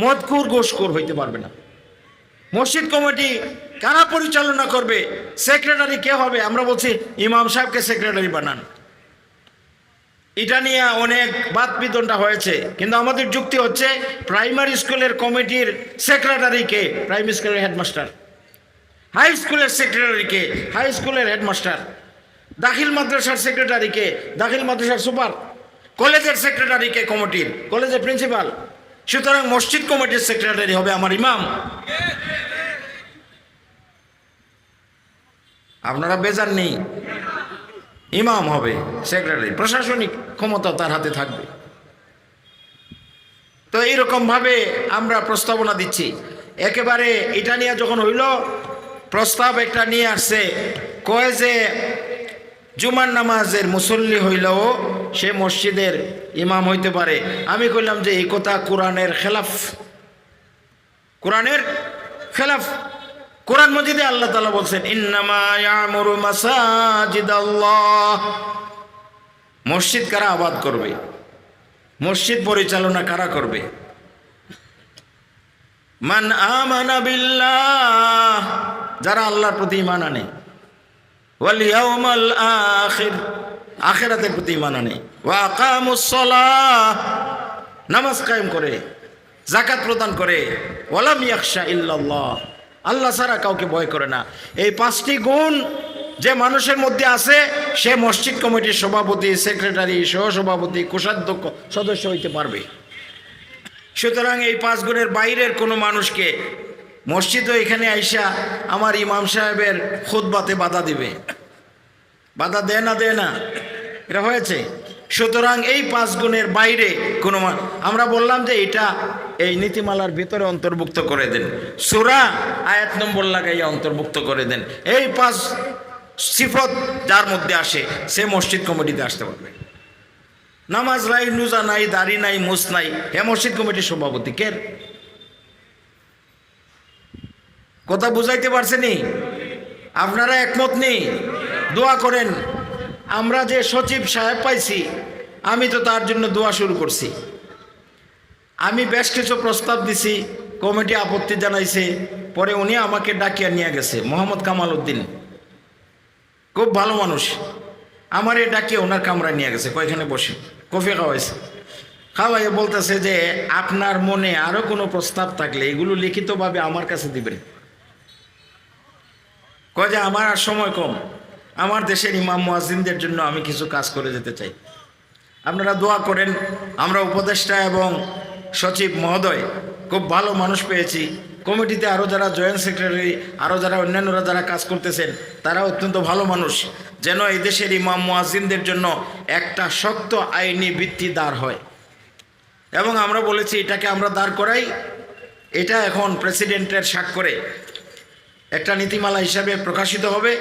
মদকুর গোসকুর হইতে পারবে না। মসজিদ কমিটি কারা পরিচালনা করবে? সেক্রেটারি কে হবে? আমরা বলছি ইমাম সাহেবকে সেক্রেটারি বানান। এটা নিয়ে অনেক বাদ বিতনটা হয়েছে। কিন্তু আমাদের যুক্তি হচ্ছে প্রাইমারি স্কুলের কমিটির সেক্রেটারি কে? প্রাইমারি স্কুলের হেডমাস্টার। হাই স্কুলের সেক্রেটারি কে? হাই স্কুলের হেডমাস্টার। দাখিল মাদ্রাসার সেক্রেটারি কে? দাখিল মাদ্রাসার সুপার। কলেজের সেক্রেটারি কে কমিটির? কলেজের প্রিন্সিপাল। সুতরাং মসজিদ কমিটির সেক্রেটারি হবে আমার ইমাম। আপনারা বেজার নেই। ইমাম হবে সেক্রেটারি। প্রশাসনিক ক্ষমতা তার হাতে থাকবে। তো এইরকমভাবে আমরা প্রস্তাবনা দিচ্ছি। একেবারে এটা নিয়ে যখন হইল, প্রস্তাব একটা নিয়ে আসছে। কয় যে জুমার নামাজের মুসল্লি হইলেও সে মসজিদের ইমাম হইতে পারে। আমি কইলাম যে এই কথা কোরআনের খেলাফ। কোরআনের খেলাফ। কোরআন মজিদে আল্লাহ তালা বলছেন মাসাজিদ কারা আবাদ করবে? মসজিদ পরিচালনা কারা করবে? মান আমানা বিল্লাহ, যারা আল্লাহর প্রতি ইমান আনে। আখিরাতের প্রতি ইমান আনে। নামাজ কায়েম করে জাকাত প্রদান করে। ওয়ালাম ইয়াখশা ইল্লাল্লাহ, আল্লাহ ছাড়া কাউকে ভয় করে না। এই পাঁচটি গুণ যে মানুষের মধ্যে আছে, সে মসজিদ কমিটির সভাপতি, সেক্রেটারি সহসভাপতি কোষাধ্যক্ষ, সদস্য হইতে পারবে। সুতরাং এই পাঁচ গুণের বাইরের কোনো মানুষকে মসজিদও এখানে আইসা আমার ইমাম সাহেবের খুদবাতে বাধা দিবে। বাধা দেয় না দেয় না। এটা হয়েছে। সুতরাং এই পাঁচ গুণের বাইরে কোনো আমরা বললাম যে এটা এই নীতিমালার ভিতরে অন্তর্ভুক্ত করে দেন। সুরা আয়াত নম্বর লাগাইয়া অন্তর্ভুক্ত করে দেন। এই পাঁচ সিফত যার মধ্যে আসে, সে মসজিদ কমিটিতে আসতে পারবে। নামাজ নাই নুজা নাই, দাড়ি নাই, মুস নাই, হে মসজিদ কমিটির সভাপতি কে? কথা বুঝাইতে পারছেনি? আপনারা একমত নেই দোয়া করেন। আমরা যে সচিব সাহেব পাইছি, আমি তো তার জন্য দোয়া শুরু করছি। আমি বেশ কিছু প্রস্তাব দিছি, কমিটি আপত্তি জানাইছে, পরে উনি আমাকে ডাকিয়া নিয়ে গেছে, মোহাম্মদ কামাল উদ্দিন খুব ভালো মানুষ। আমার এ ডাকিয়ে ওনার কামরা নিয়ে গেছে, কয়খানে বসে, কফি খাওয়াইছে। খাওয়াইয়ে বলতেছে যে, আপনার মনে আরও কোনো প্রস্তাব থাকলে এগুলো লিখিতভাবে আমার কাছে দিবেন। কয় যে, আমার আর সময় কম। আমার দেশের ইমাম মুয়াজ্জিনদের জন্য আমি কিছু কাজ করে যেতে চাই। আপনারা দোয়া করেন, আমরা উপদেষ্টা এবং সচিব মহোদয় খুব ভালো মানুষ পেয়েছি। কমিটিতে আরও যারা জয়েন্ট সেক্রেটারি আরও যারা অন্যান্যরা যারা কাজ করতেছেন, তারা অত্যন্ত ভালো মানুষ। যেন এই দেশের ইমাম মুয়াজ্জিনদের জন্য একটা শক্ত আইনি ভিত্তি দাঁড় হয়। এবং আমরা বলেছি, এটাকে আমরা দাঁড় করাই। এটা এখন প্রেসিডেন্টের স্বাক্ষরে একটা নীতিমালা হিসাবে প্রকাশিত হবে।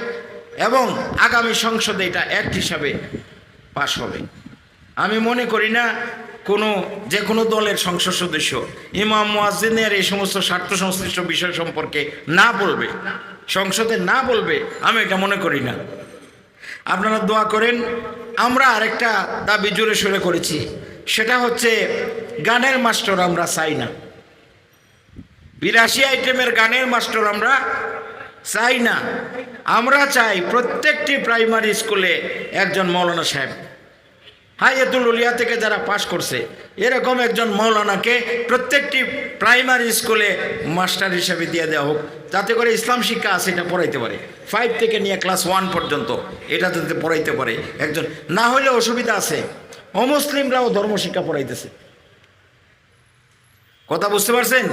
এবং আগামী সংসদে এটা অ্যাক্ট হিসাবে পাশ হবে। আমি মনে করি না কোনো, যে কোনো দলের সংসদ সদস্য, ইমাম, মুয়াজ্জিনের এই সমস্ত স্বার্থ সংশ্লিষ্ট বিষয় সম্পর্কে না বলবে, সংসদে না বলবে, আমি এটা মনে করি না। আপনারা দোয়া করেন, আমরা আরেকটা দাবি জোরে সরে করেছি, সেটা হচ্ছে গানের মাস্টার আমরা চাই না। বিরাশি আইটেমের গানের মাস্টার আমরা চাই না। আমরা চাই প্রত্যেকটি প্রাইমারি স্কুলে একজন মৌলানা সাহেব। হাইয়াতুল উলিয়া থেকে যারা পাশ করছে, এরকম একজন মৌলানাকে প্রত্যেকটি প্রাইমারি স্কুলে মাস্টার হিসেবে দিয়ে দেওয়া হোক, যাতে করে ইসলাম শিক্ষা আছে এটা পড়াইতে পারে। ফাইভ থেকে নিয়ে ক্লাস ওয়ান পর্যন্ত এটা যাতে পড়াইতে পারে একজন। না হলে অসুবিধা আছে। অমুসলিমরাও ধর্মশিক্ষা পড়াইতেছে। কথা বুঝতে পারছেন?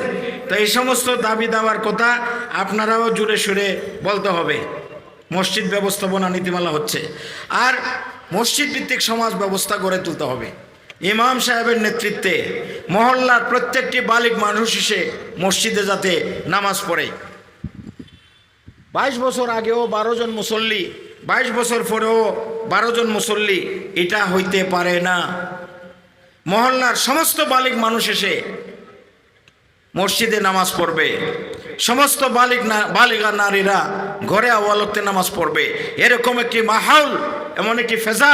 তো এই সমস্ত দাবি দাওয়ার কথা আপনারাও জুড়ে সুরে বলতে হবে। মসজিদ ব্যবস্থাপনা নীতিমালা হচ্ছে। আর মসজিদ ভিত্তিক সমাজ ব্যবস্থা গড়ে তুলতে হবে। ইমাম সাহেবের নেতৃত্বে মহল্লার প্রত্যেকটি বালিক মানুষ এসে মসজিদে যাতে নামাজ পড়ে। বাইশ বছর আগেও বারো জন মুসল্লি, বাইশ বছর পরেও বারো জন মুসল্লি এটা হইতে পারে না। মহল্লার সমস্ত বালিক মানুষ এসে মসজিদে নামাজ পড়বে। সমস্ত বালিক বালিকা নারীরা ঘরে আওয়ালতে নামাজ পড়বে। এরকম একটি মাহাউল এমন একটি ফেজা,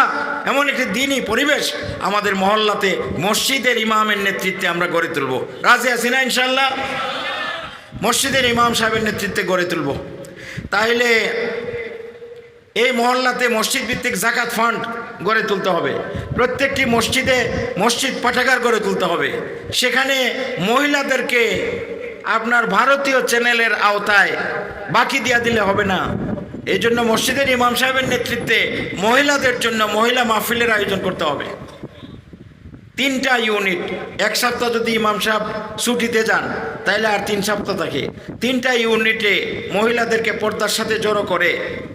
এমন একটি দিনই পরিবেশ আমাদের মহল্লাতে মসজিদের ইমামের নেতৃত্বে আমরা গড়ে তুলব। রাজি আছি না ইনশাল্লাহ মসজিদের ইমাম সাহেবের নেতৃত্বে গড়ে তুলব। তাইলে এই মহল্লাতে মসজিদ ভিত্তিক জাকাত ফান্ড গড়ে তুলতে হবে। প্রত্যেকটি মসজিদে মসজিদ পাঠাগার গড়ে তুলতে হবে। সেখানে মহিলাদেরকে আপনার ভারতীয় চ্যানেলের আওতায় বাকি দিয়া দিলে হবে না। এই জন্য মসজিদের ইমাম সাহেবের নেতৃত্বে মহিলাদের জন্য মহিলা মাহফিলের আয়োজন করতে হবে। তিনটা ইউনিট এক সপ্তাহ যদি ইমাম সাহেব ছুটিতে যান তাহলে আর তিন সপ্তাহ থাকে। তিনটা ইউনিটে মহিলাদেরকে পর্দার সাথে জড়ো করে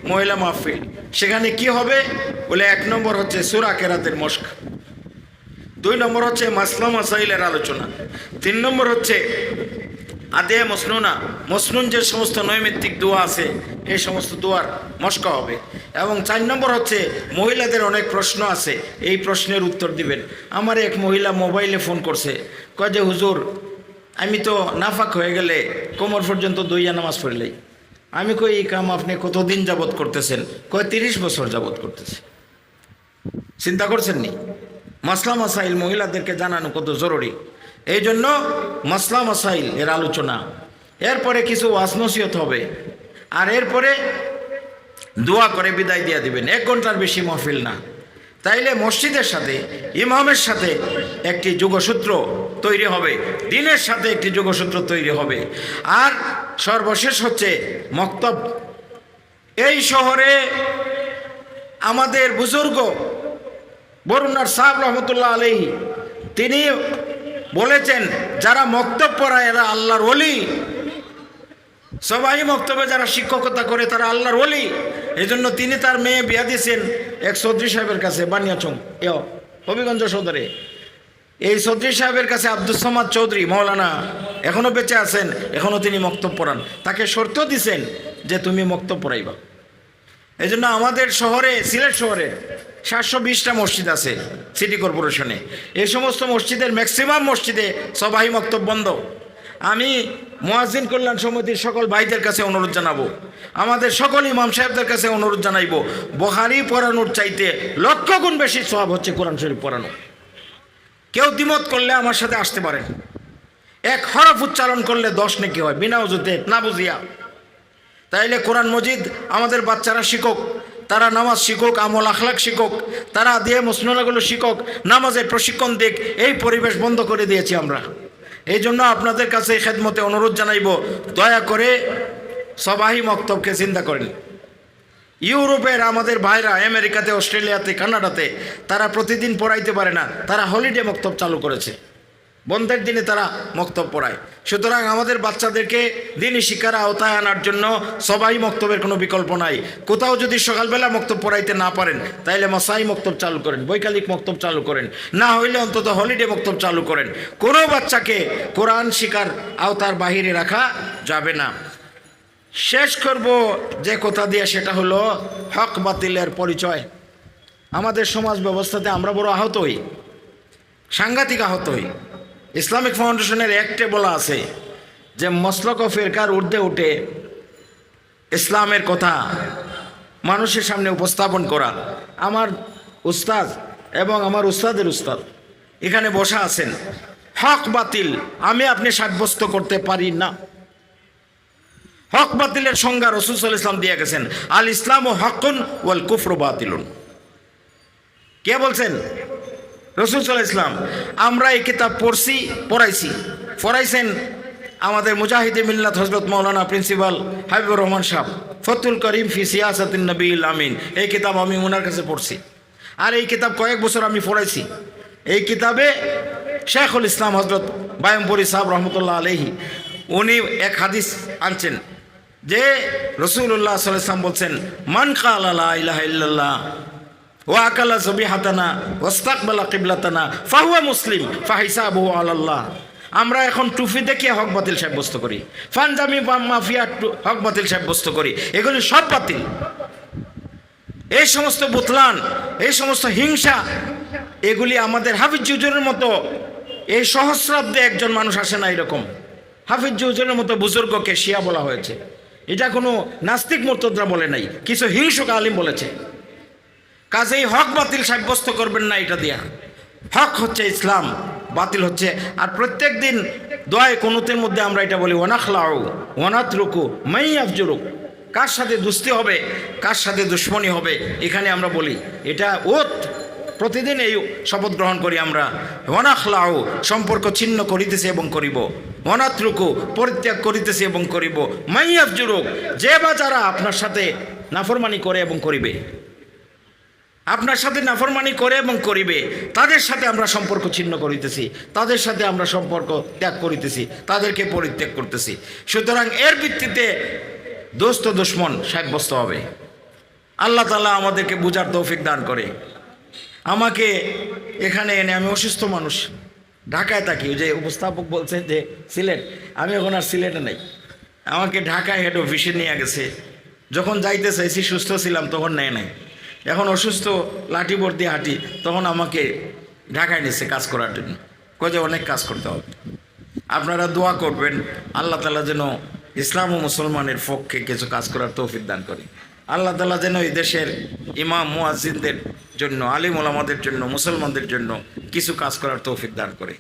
মহিলা মাহফিল। সেখানে কি হবে? বলে এক নম্বর হচ্ছে সুরা কেরাতের মস্ক। দুই নম্বর হচ্ছে মাসলাম মাসাইলের আলোচনা। তিন নম্বর হচ্ছে আদে মসনুনা। মসনুন যে সমস্ত নৈমিত্তিক দোয়া আছে এই সমস্ত দোয়ার মস্কা হবে। এবং চার নম্বর হচ্ছে, মহিলাদের অনেক প্রশ্ন আছে। এই প্রশ্নের উত্তর দিবেন। আমার এক মহিলা মোবাইলে ফোন করছে। কয় যে, হুজুর, আমি তো নাফাক হয়ে গেলে কোমর পর্যন্ত দইয়া নামাজ পড়লেই আমি কই, এই কাম আপনি কতদিন যাবত করতেছেন? কয়, তিরিশ বছর যাবত করতেছে। চিন্তা করছেন নি? মাসলা মাসাইল মহিলাদেরকে জানানো কত জরুরি? এই জন্য মাসলা মাসাইল এর আলোচনা। এরপরে কিছু ওয়াসনসিয়ত হবে। আর এরপরে দোয়া করে বিদায় দিয়ে দিবেন। এক ঘণ্টার বেশি মহফিল না। তাইলে মসজিদের সাথে, ইমামের সাথে একটি যোগসূত্র তৈরি হবে। দিনের সাথে একটি যোগসূত্র তৈরি হবে। আর সর্বশেষ হচ্ছে মক্তব। এই শহরে আমাদের বুজুর্গ বরুণার সাহেব রহমতুল্লাহ আলহি তিনি বলেছেন, যারা মক্তব পড়ায় এরা আল্লাহর ওলি। সবাই মক্তবে যারা শিক্ষকতা করে, তারা আল্লাহর ওলি। এই জন্য তিনি তার মেয়ে বিয়া দিয়েছেন এক চৌধুরী সাহেবের কাছে, বানিয়াচং। এ হবিগঞ্জ সদরে। এই চৌধুরী সাহেবের কাছে আব্দুল সামাদ চৌধুরী, মৌলানা, এখনও বেঁচে আছেন, এখনও তিনি মক্তব পড়ান। তাকে শর্ত দিছেন যে তুমি মক্তব পড়াইবা। এই জন্য আমাদের শহরে, সিলেট শহরে সাতশো বিশটা মসজিদ আছে সিটি কর্পোরেশনে। এই সমস্ত মসজিদের ম্যাক্সিমাম মসজিদে সবাই মক্তব বন্ধ। আমি মোয়াজিন কল্যাণ সমিতির সকল ভাইদের কাছে অনুরোধ জানাব। আমাদের সকল ইমাম সাহেবদের কাছে অনুরোধ জানাইবো বহারি পড়ানোর চাইতে লক্ষ গুণ বেশি সব হচ্ছে কোরআন শরীফ পড়ানো। কেউ দ্বিমত করলে আমার সাথে আসতে পারেন। এক হরফ উচ্চারণ করলে দশ নাকি হয়, বিনা উজুতে না বুঝিয়া। তাইলে কোরআন মজিদ আমাদের বাচ্চারা শিখুক, তারা নামাজ শিখুক, আমল আখলাক শিখুক, তারা দিয়ে মুসনালাগুলো শিখুক, নামাজের প্রশিক্ষণ দিক, এই পরিবেশ বন্ধ করে দিয়েছি আমরা। এই জন্য আপনাদের কাছে এই খেদমতে অনুরোধ জানাইব, দয়া করে সবাই মক্তবকে চিন্তা করেন। ইউরোপের আমাদের ভাইরা আমেরিকাতে, অস্ট্রেলিয়াতে, কানাডাতে, তারা প্রতিদিন পড়াইতে পারে না, তারা হলিডে মক্তব চালু করেছে। বন্ধের দিনে তারা মক্তব পড়ায়। সুতরাং আমাদের বাচ্চাদেরকে দিনই শিক্ষার আওতায় আনার জন্য সবাই মক্তবের কোনো বিকল্প নাই। কোথাও যদি সকালবেলা মক্তব পড়াইতে না পারেন, তাইলে মশাই মক্তব চালু করেন, বৈকালিক মক্তব চালু করেন। না হইলে অন্তত হলিডে মক্তব চালু করেন। কোনো বাচ্চাকে কোরআন শিকার আওতার বাহিরে রাখা যাবে না। শেষ করব যে কথা দিয়ে, সেটা হলো হক বাতিলের পরিচয়। আমাদের সমাজ ব্যবস্থাতে আমরা বড় আহত হই, সাংঘাতিক আহত হই। ইসলামিক ফাউন্ডেশনের একটে বলা আছে যে মসলক ও ফেরকার ঊর্ধ্বে উঠে ইসলামের কথা মানুষের সামনে উপস্থাপন করা। আমার উস্তাদ এবং আমার উস্তাদের উস্তাদ এখানে বসা আছেন। হক বাতিল, আমি আপনি সাব্যস্ত করতে পারি না। হক বাতিলের সংজ্ঞা রসুল ইসলাম দিয়ে গেছেন। আল ইসলাম ও হকুন ওয়াল কুফর বাতিলুন। কে বলছেন? রসুল সাল্লাহ ইসলাম আমরা এই কিতাব পড়ছি, পড়াইছি। পড়াইছেন আমাদের মুজাহিদে মিল্লাত হজরত মৌলানা প্রিন্সিপাল হাবিবুর রহমান সাহ ফতুল করিম ফি সিয়াসাতিন নবীল আমিন। এই কিতাব আমি ওনার কাছে পড়ছি। আর এই কিতাব কয়েক বছর আমি পড়াইছি। এই কিতাবে শেখুল ইসলাম হজরত বায়মপুরি সাহেব রহমতুল্লাহ আলহি উনি এক হাদিস আনছেন যে রসুল্লাহ সাল্লাম বলছেন, মান কাল আল্লাহ ওয়াকালা জবি হাতানা ওস্তাকবালা কিবলাতানা, ফাহুয়া মুসলিম ফাহিসাবু আল্লাহ আমরা এখন টুফি দেখিয়ে হক বাতিল সাব্যস্ত করি। ফানজামি বা মাফিয়া হক বাতিল সাব্যস্ত করি। এগুলি সব বাতিল। এই সমস্ত বুতলান, এই সমস্ত হিংসা, এগুলি আমাদের হাফিজ জুজুরের মতো, এই সহস্রাব্দে একজন মানুষ আসে না এরকম। হাফিজ জুজুরের মতো বুজুর্গকে শিয়া বলা হয়েছে। এটা কোনো নাস্তিক মর্তদ্রা বলে নাই, কিছু হিংসক আলিম বলেছে। কাজেই হক বাতিল সাব্যস্ত করবেন না এটা দিয়া। হক হচ্ছে ইসলাম, বাতিল হচ্ছে। আর প্রত্যেক দিন দোয়ায় কোনুতের মধ্যে আমরা এটা বলি ওনাখলাউ ওনাত রুকু মাই আফজুরুক কার সাথে দুস্তি হবে, কার সাথে দুশ্মনী হবে, এখানে আমরা বলি। এটা ওত, প্রতিদিন এই শপথ গ্রহণ করি আমরা। ওনাখলাউ সম্পর্ক ছিন্ন করিতেছি এবং করিব। অনাত্রুকু পরিত্যাগ করিতেছি এবং করিব। মাই আফজুরুক যে বা যারা আপনার সাথে নাফরমানি করে এবং করিবে। আপনার সাথে নাফরমানি করে এবং করিবে, তাদের সাথে আমরা সম্পর্ক ছিন্ন করিতেছি, তাদের সাথে আমরা সম্পর্ক ত্যাগ করিতেছি, তাদেরকে পরিত্যাগ করতেছি। সুতরাং এর ভিত্তিতে দোস্ত দুশ্মন সাব্যস্ত হবে। আল্লাহ তালা আমাদেরকে বুঝার তৌফিক দান করে। আমাকে এখানে এনে আমি অসুস্থ মানুষ, ঢাকায় থাকি। যে উপস্থাপক বলছেন যে, সিলেট, আমি এখন আর সিলেটে নেই। আমাকে ঢাকায় হেড অফিসে নিয়ে গেছে। যখন যাইতে চাইছি, সুস্থ ছিলাম, তখন নেয় নাই। এখন অসুস্থ, লাঠি ভর্তি, হাঁটি, তখন আমাকে ঢাকায় নিচ্ছে কাজ করার জন্য। কয়ে অনেক কাজ করতে হবে। আপনারা দোয়া করবেন, আল্লাহ তালা যেন ইসলাম ও মুসলমানের পক্ষে কিছু কাজ করার তৌফিক দান করে। আল্লাহ তালা যেন এই দেশের ইমাম মুয়াজিনদের জন্য, আলিম ওলামাদের জন্য, মুসলমানদের জন্য কিছু কাজ করার তৌফিক দান করে।